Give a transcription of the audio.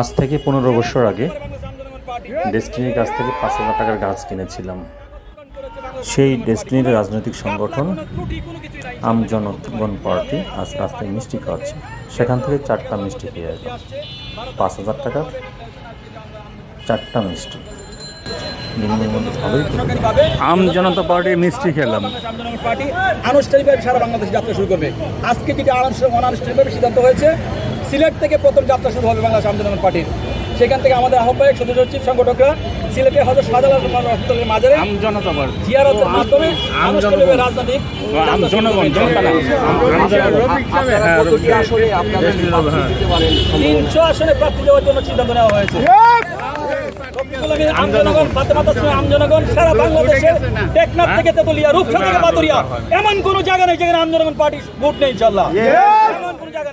আজ থেকে পনেরো বছর আগে ডেস্টিনির কাছ থেকে পাঁচ হাজার টাকার গাছ কিনেছিলাম। সেই ডেস্টিনির রাজনৈতিক সংগঠন আম জনগণ পার্টি আজ রাস্তায় মিষ্টি খাওয়াচ্ছে। সেখান থেকে চারটা মিষ্টি খেয়ে এলাম পাঁচ হাজার টাকার চারটা মিষ্টি। আম জনতা পার্টির মিষ্টি খেলাম। পার্টি আনুষ্ঠানিকভাবে সারা বাংলাদেশে যাত্রা শুরু করবে। আজকে যেটা আনুষ্ঠানিক অনানুষ্ঠানিকভাবে সিদ্ধান্ত হয়েছে সিলেট থেকে প্রথম যাত্রা শুরু হবে বাংলাদেশ আন্দোলন পার্টির। সেখান থেকে আমাদের আহ্বায়ক সদস্য সচিব সংগঠকরা সিলেটে হয়তো শাহজালাল হসপিটালের মাঝারে জিয়ারতের মাধ্যমে রাজনৈতিক তিনশো আসনে প্রার্থী দেওয়ার জন্য সিদ্ধান্ত নেওয়া হয়েছে। আমজনগণ ফাতেমা তাসলিমা আমজনগণ সারা বাংলাদেশে টেকনাফ থেকে তেতুলিয়া রূপসা থেকে বাতুরিয়া। এমন কোনো জায়গা নেই যেখানে আমজনগণ পার্টি ভোট নেই ইনশাল্লাহ এমন কোনো জায়গা